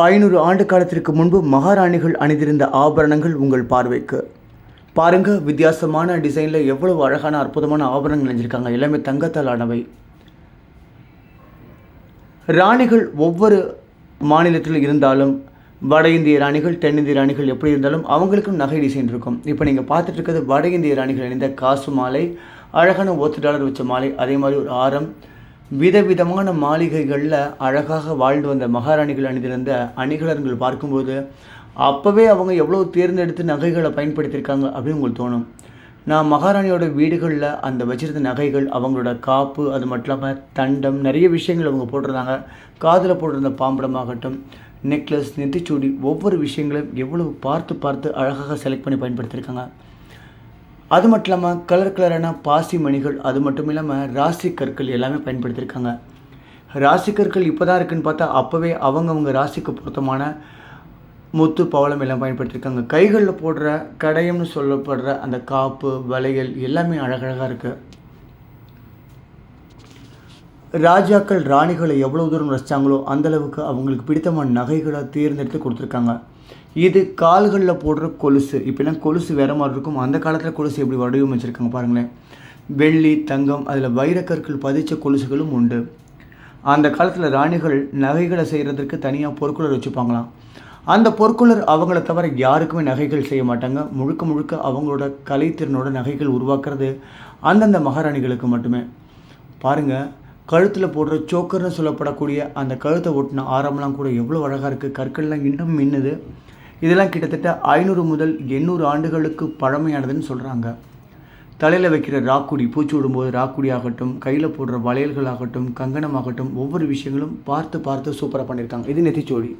ஐநூறு ஆண்டு காலத்திற்கு முன்பு மகாராணிகள் அணிந்திருந்த ஆபரணங்கள் உங்கள் பார்வைக்கு. பாருங்க வித்தியாசமான டிசைனில் எவ்வளவு அழகான அற்புதமான ஆபரணங்கள் அணிஞ்சிருக்காங்க. எல்லாமே தங்கத்தால் ஆனவை ராணிகள் ஒவ்வொரு மாநிலத்தில் இருந்தாலும் வட இந்திய ராணிகள் தென்னிந்திய ராணிகள் எப்படி இருந்தாலும் அவங்களுக்கும் நகை டிசைன் இருக்கும். இப்போ நீங்கள் பார்த்துட்டு இருக்கிறது வட இந்திய ராணிகள் அணிந்த காசு மாலை அழகான ஒத்து டாலர் வச்ச மாலை அதே மாதிரி ஒரு ஆரம் விதவிதமான மாளிகைகளில் அழகாக வாழ்ந்து வந்த மகாராணிகள் அணிந்திருந்த அணிகலன்கள் பார்க்கும்போது அப்போவே அவங்க எவ்வளோ தேர்ந்தெடுத்து நகைகளை பயன்படுத்தியிருக்காங்க அப்படின்னு உங்களுக்கு தோணும். நான் மகாராணியோட வீடுகளில் அந்த வச்சிருந்த நகைகள் அவங்களோட காப்பு அது மட்டும் இல்லாமல் தண்டம் நிறைய விஷயங்கள் அவங்க போட்டிருந்தாங்க. காதில் போட்டிருந்த பாம்படமாகட்டும் நெக்லஸ் நெத்திச்சூடி ஒவ்வொரு விஷயங்களும் எவ்வளவு பார்த்து பார்த்து அழகாக செலக்ட் பண்ணி பயன்படுத்தியிருக்காங்க. அது மட்டும் இல்லாமல் கலர் கலரான பாசி மணிகள் அது மட்டும் இல்லாமல் ராசி கற்கள் எல்லாமே பயன்படுத்தியிருக்காங்க. ராசி கற்கள் இப்போ தான் இருக்குன்னு பார்த்தா அப்போவே அவங்கவுங்க ராசிக்கு பொருத்தமான முத்து பவளம் எல்லாம் பயன்படுத்தியிருக்காங்க. கைகளில் போடுற கடையம்னு சொல்லப்படுற அந்த காப்பு வளையல் எல்லாமே அழகழகாக இருக்குது ராஜாக்கள் ராணிகளை எவ்வளோ தூரம் ரசித்தாங்களோ அந்தளவுக்கு அவங்களுக்கு பிடித்தமான நகைகளை தேர்ந்தெடுத்து கொடுத்துருக்காங்க. இது கால்களில் போடுற கொலுசு. இப்போலாம் கொலுசு வேறு மாதிரி இருக்கும். அந்த காலத்தில் கொலுசு எப்படி வடிவமைச்சிருக்காங்க பாருங்களேன். வெள்ளி தங்கம் அதில் வைரக்கற்கள் பதிச்ச கொலுசுகளும் உண்டு. அந்த காலத்தில் ராணிகள் நகைகளை செய்கிறதுக்கு தனியாக பொற்குலர் வச்சுப்பாங்களாம். அந்த பொற்குலர் அவங்கள தவிர யாருக்குமே நகைகள் செய்ய மாட்டாங்க. முழுக்க முழுக்க அவங்களோட கலைத்திறனோட நகைகள் உருவாக்குறது அந்தந்த மகாராணிகளுக்கு மட்டுமே. பாருங்கள் கழுத்தில் போடுற சோக்கர்னு சொல்லப்படக்கூடிய அந்த கழுத்தை ஒட்டின ஆரம்லாம் கூட எவ்வளோ அழகாக இருக்குது கற்கள்லாம் இன்னும் மின்னுது. இதெல்லாம் கிட்டத்தட்ட ஐநூறு முதல் எண்ணூறு ஆண்டுகளுக்கு பழமையானதுன்னு சொல்கிறாங்க தலையில் வைக்கிற ராக்குடி பூச்சி விடும்போது ராக்குடி ஆகட்டும் கையில் போடுற வளையல்கள் ஆகட்டும் கங்கணம் ஆகட்டும் ஒவ்வொரு விஷயங்களும் பார்த்து பார்த்து சூப்பராக பண்ணியிருக்காங்க. இது நெத்திச்சோடி.